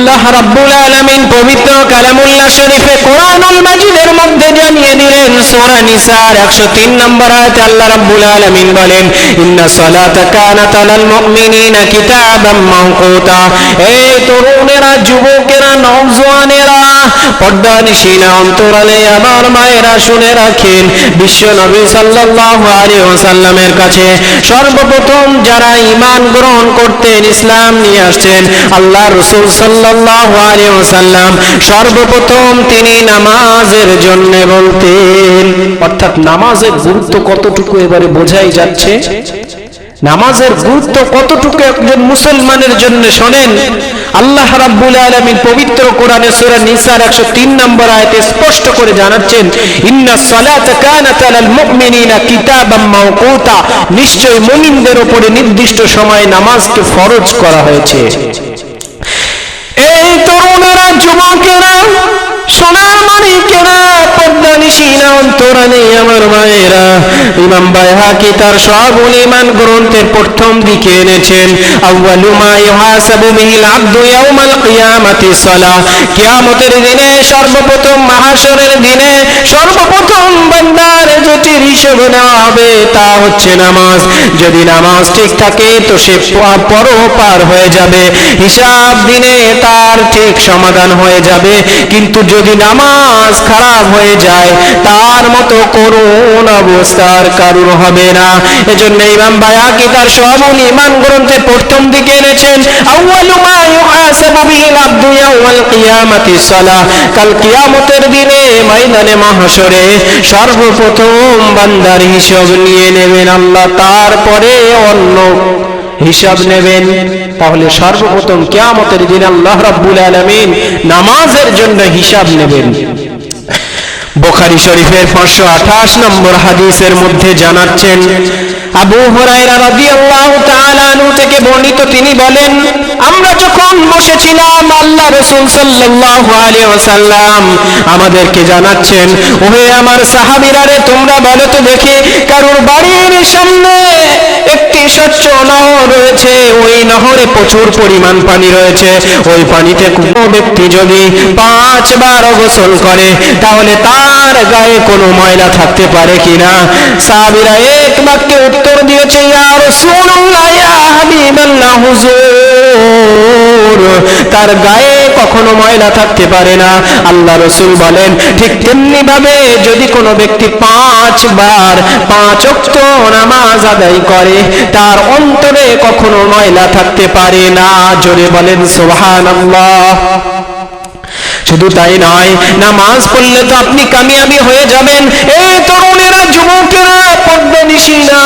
আল্লাহ রাব্বুল আলামিন পবিত্র কালামুল্লাহ শরীফে কোরআনুল মাজিদের মধ্যে জানিয়ে দিলেন, সূরা নিসার 103 নম্বর আয়াতে আল্লাহ রাব্বুল আলামিন বলেন, ইন্না সালাতা কানাত আলাল মুমিনিনা কিতাবাম মাওকুতা এই তরুণেরা, যুবকেরা আমার মায়েরা শুনে রাখেন বিশ্ব নবী কাছে। সর্বপ্রথম যারা গ্রহণ করতেন, ইসলাম নিয়ে আসছেন আল্লাহ রাসূল সাল্লাল্লাহু সর্বপ্রথম তিনি নামাজের জন্য বলতেন। অর্থাৎ নামাজের গুরুত্ব কতটুকু এবারে বোঝাই যাচ্ছে? নামাজের গুরুত্ব কতটুকু একজন মুসলমানের জন্য শোনেন? আল্লাহ রাব্বুল আলামিন পবিত্র কোরআনে সূরা নিসার 103 নম্বর আয়াতে স্পষ্ট করে জানাচ্ছেন, ইন্না সালাতা কানাত আলাল মুমিনিনা কিতাবাম মাওকুতা। নিশ্চয় মুমিনদের উপরে নির্দিষ্ট সময়ে নামাজকে ফরজ করা হয়েছে। এই তরুণেরা, যুবকেরা, সোনার মানিকেরা পদ্মানিশীনা অন্তরানে আমার মায়েরা ইমাম বাইহাকি তার সবুল ইমান গ্রন্থের প্রথম দিকে এনেছেন, আউয়ালু মা ইউহাসাবু বিহিল আবদু ইয়াউমাল কিয়ামাতি সালাহ। কিয়ামতের দিনে সর্বপ্রথম মাহাশরের দিনে সর্বপ্রথম বান্দার যেটির হিসেব নেওয়া হবে, তা হচ্ছে নামাজ। যদি নামাজ ঠিক থাকে, তো সে পরপার হয়ে যাবে। হিসাব দিনে তার ঠিক সমাধান হয়ে যাবে। কিন্তু যদি নামাজ খারাপ হয়ে যায়, তার মতো করুণ অবস্থার কারণ হবে না। এজন্য ইমাম বায়াকি তার সবুল ইমান গ্রন্থে প্রথম দিকে এনেছেন, আউয়ালু মা ইউহাসাবু ইয়াউমাল কিয়ামাতি কাল কিয়ামতের দিনে ময়দানে সর্বপ্রথম বান্দার হিসাব নিয়ে নেবেন, আল্লাহ তারপরে অন্য হিসাব নেবেন। তাহলে সর্বপ্রথম কিয়ামতের দিন আল্লাহ রাব্বুল আলামিন নামাজের জন্য হিসাব নেবেন। বোখারি শরীফের পাঁচশো আঠাশ নম্বর হাদিসের মধ্যে জানাচ্ছেন, আবু হুরায়রা রাদিয়াল্লাহু তাআলা আনহু থেকে বর্ণিত তিনি বলেন, আমরা যখন বসেছিলাম, আল্লাহ রাসূল সাল্লাল্লাহু আমাদেরকে জানাচ্ছেন, ওহে আমার সাহাবীরা রে, তোমরা বলো তো দেখি কারোর বাড়ির সামনে স্বচ্ছ নহর রয়েছে। ওই নহরে প্রচুর পরিমাণ পানি রয়েছে। ওই পানিতে কোনো ব্যক্তি যদি পাঁচবার গোসল করে, তাহলে তার গায়ে কোনো ময়লা থাকতে পারে কিনা? সাবিরা এক বাক্যে উত্তর দিয়েছে, ইয়া রাসূলুল্লাহ, ইয়া হাবিবাল্লাহ, হুজুর। তার গায়ে কখনো ময়লা থাকতে পারে না। আল্লাহ রসুল বলেন, ঠিক তেমনি ভাবে যদি কোনো ব্যক্তি পাঁচবার পাঁচ অক্ত নামাজ আদায় করে, তার অন্তরে কখনো ময়লা থাকতে পারে না। জোরে বলেন, সুবহানাল্লাহ। শুধু তাই নয়, নামাজ পড়লে তো আপনি কামিয়াবি হয়ে যাবেন। এই তরুণেরা যুবকেরা পদ্মনিশীরা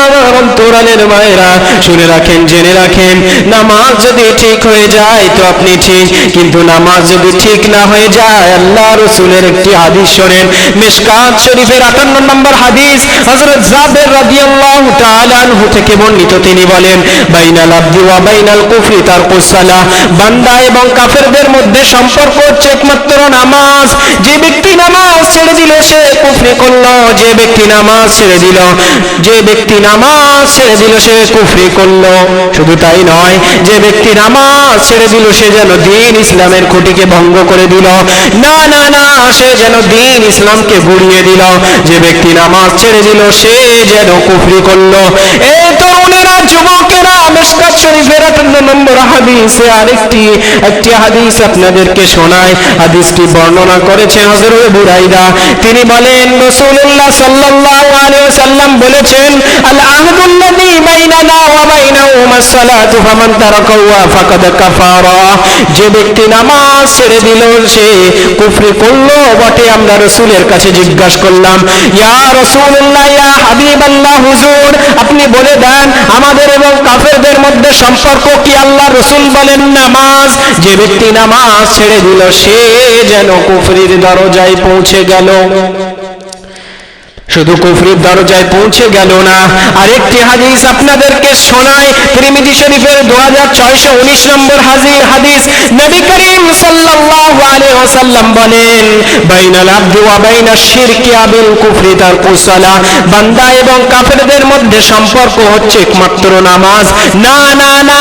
অন্তরালের মায়েরা শুনে রাখেন, জেনে রাখেন, নামাজ যদি ঠিক হয়ে যায় তো আপনি ঠিক, কিন্তু নামাজ যদি ঠিক না হয়ে যায়, আল্লাহ রসুলের একটি হাদিস শোনেন। মিশকাত শরীফের আটান্ন নম্বর হাদিস, হযরত জাবের রাদিয়াল্লাহু থেকে বর্ণিত। তিনি বলেন, বাইনাল ওয়া বাইনাল কুফরি তারকুস সালাহ। বান্দা এবং কাফেরদের মধ্যে সম্পর্ক হচ্ছে একমাত্র নামাজ। যে ব্যক্তি নামাজ ছেড়ে দিল, সে কুফরি করল। যে ব্যক্তি নামাজ ছেড়ে দিল, যে ব্যক্তি নামাজ ছেড়ে দিল সে, কুফরি করল। শুধু তাই নয়, যে ব্যক্তি নামাজ ছেড়ে দিল, সে যেন দিন ইসলামের খুঁটিকে ভঙ্গ করে দিল। না না না, সে যেন দিন ইসলামকে গুড়িয়ে দিল। যে ব্যক্তি নামাজ ছেড়ে দিল, সে যেন কুফরি করল। এই শরীফের নম্বর হাদিসে আরেকটি, একটি হাদিস আপনাদেরকে শোনায় হাদিসটি বর্ণনা করেছেন বুরাইদা তিনি বলেন, রাসূলুল্লাহ সাল্লাল্লাহু আলাইহি বলেছেন আল বাইনানা ওয়া বাইনাহুমাস সালাতু ফামান ফাকাদ কাফারা। যে ব্যক্তি নামাজ ছেড়ে দিল, সে কুফরি করল, বটে, আমরা রাসূলের কাছে জিজ্ঞাসা করলাম, ইয়া রাসূলুল্লাহ, ইয়া হাবিবাল্লাহ, হুজুর আপনি বলে দেন, আমাদের এবং কাফেরদের মধ্যে সম্পর্ক কি আল্লাহ রসুল বলেন নামাজ? যে ব্যক্তি নামাজ ছেড়ে দিল, সে যেন কুফরির দরজায় পৌঁছে গেল। শুধু কুফরির দরজায় পৌঁছে গেল না। আরেকটি হাদিস আপনাদেরকে শোনায় ত্রিমিদি শরীফের দু হাজার ছয়শো উনিশ নম্বর হাজির হাদিস। নবী করিম সাল্লাল্লাহু আলাইহি ওয়াসাল্লাম বলেন, বাইনাল আবদি ওয়া বাইনাশ শিরকি আবিল কুফরি তারকুস সালাহ বান্দা এবং কাফেরদের মধ্যে সম্পর্ক হচ্ছে একমাত্র নামাজ। না না না।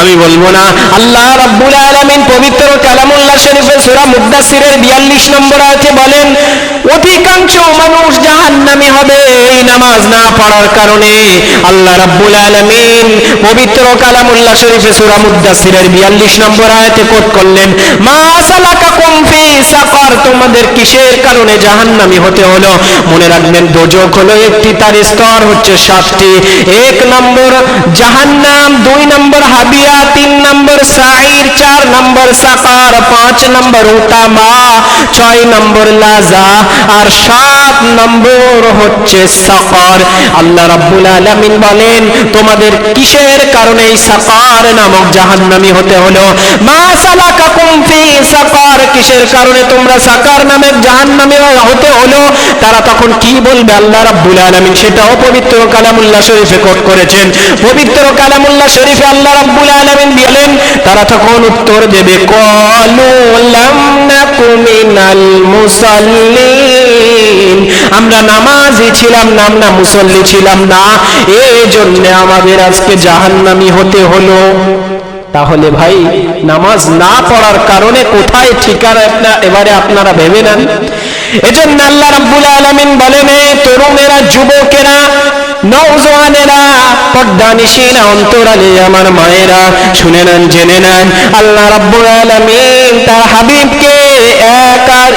আমি বলব না। আল্লাহ রাব্বুল আলামিন পবিত্র কালামুল্লাহ শরীফের সূরা মুদ্দাসিরের 42 নম্বর আয়াতে বলেন অধিকাংশ মানুষ জাহান্নামী হবে। এই নামাজ না পড়ার কারণে আল্লাহ রাব্বুল আলামিন পবিত্র কালামুল্লাহ শরীফের সূরা মুদ্দাসিরের 42 নম্বর আয়াতে কোট করলেন, মা তোমাদের কিসের কারণে হতে হলো? মনে রাখবেন, দোজক হলো একটি, তার স্তর হচ্ছে সাতটি। এক নম্বর জাহান্নাম, দুই নম্বর হাবিয়া, তিন নম্বর সাইর চার নম্বর সাকার পাঁচ নম্বর উতামা, ছয় নম্বর লাজা। আর সাত নম্বর হচ্ছে সাকার আল্লাহ রাব্বুল আলামিন বলেন, তোমাদের কিসের কারণে এই সাকার নামক জাহান্নামী হতে হলো? মা সালাকাকুম ফি সাকার কিসের কারণে তোমরা সাকার নামের জাহান্নামী হতে হলো? তারা তখন কি বলবে? আল্লাহ রাব্বুল আলামিন সেটাও পবিত্র কালামুল্লাহ শরীফে কোট করেছেন। পবিত্র কালামুল্লাহ শরীফে আল্লাহ রাব্বুল আলামিন বলেন, তারা তখন উত্তর দেবে, কলু লাম নাকু মুসাল্লিন। আমরা নামাজি ছিলাম না মুসল্লি ছিলাম না। এই আমাদের আজকে জাহান্নামী হতে হলো। তাহলে ভাই, নামাজ না পড়ার কারণে কোথায় ঠিকানা এবারে আপনারা ভেবে নেন। এজন্য আল্লাহ রাব্বুল আলামিন বলেন তরুণেরা, যুবকেরা নওজওয়ানেরা পর্দানিশীনা, অন্তরালে আমার মায়েরা, শুনে নেন, জেনে নেন। আল্লাহ রাব্বুল আলামিন তার হাবিবকে এক এক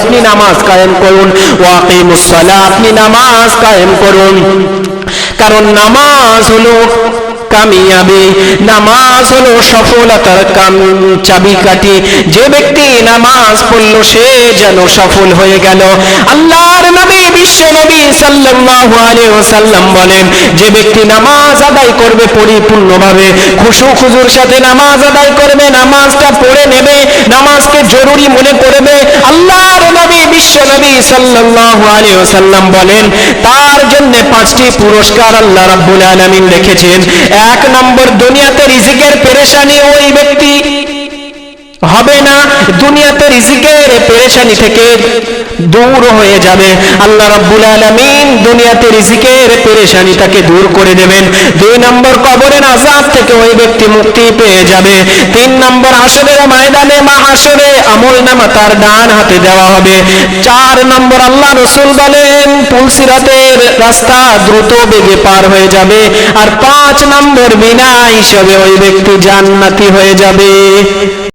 আপনি নামাজ কায়েম করুন ওয়াকিমুস সালাহ আপনি নামাজ কায়েম করুন। কারণ নামাজ হলো কামিয়াবি। নামাজ হলো সফলতার কাম চাবিকাঠি যে ব্যক্তি নামাজ পড়ল, সে যেন সফল হয়ে গেল। আল্লাহর নবী, বিশ্ব নবী বলেন, যে ব্যক্তি নামাজ আদায় করবে পরিপূর্ণভাবে, খুশু খুজুর সাথে নামাজ আদায় করবে, নামাজটা পড়ে নেবে, নামাজকে জরুরি মনে করবে, আল্লাহর নবী বিশ্ব নবী সাল্লাল্লাহু আলাইহি ওয়াসাল্লাম বলেন, তার জন্য পাঁচটি পুরস্কার আল্লাহ রাব্বুল আলামিন রেখেছেন। এক নম্বর, দুনিয়াতে রিজিকের পেরেশানি ওই ব্যক্তি হবে না। দুনিয়াতে রিজিকের পেরেশানি থেকে দূর হয়ে যাবে। আল্লাহ রাব্বুল আলামিন দুনিয়াতে রিজিকের পেরেশানি তাকে দূর করে দেবেন। দুই নম্বর কবরের আযাব থেকে ওই ব্যক্তি মুক্তি পেয়ে যাবে। তিন নম্বর হাসরের ময়দানে মা হাসরে আমল নামা তার ডান হাতে দেওয়া হবে। চার নম্বর আল্লাহ রসুল বলেন পুলসিরাতের রাস্তা দ্রুত বেগে পার হয়ে যাবে। আর পাঁচ নম্বর বিনা হিসাবে ওই ব্যক্তি জান্নাতি হয়ে যাবে।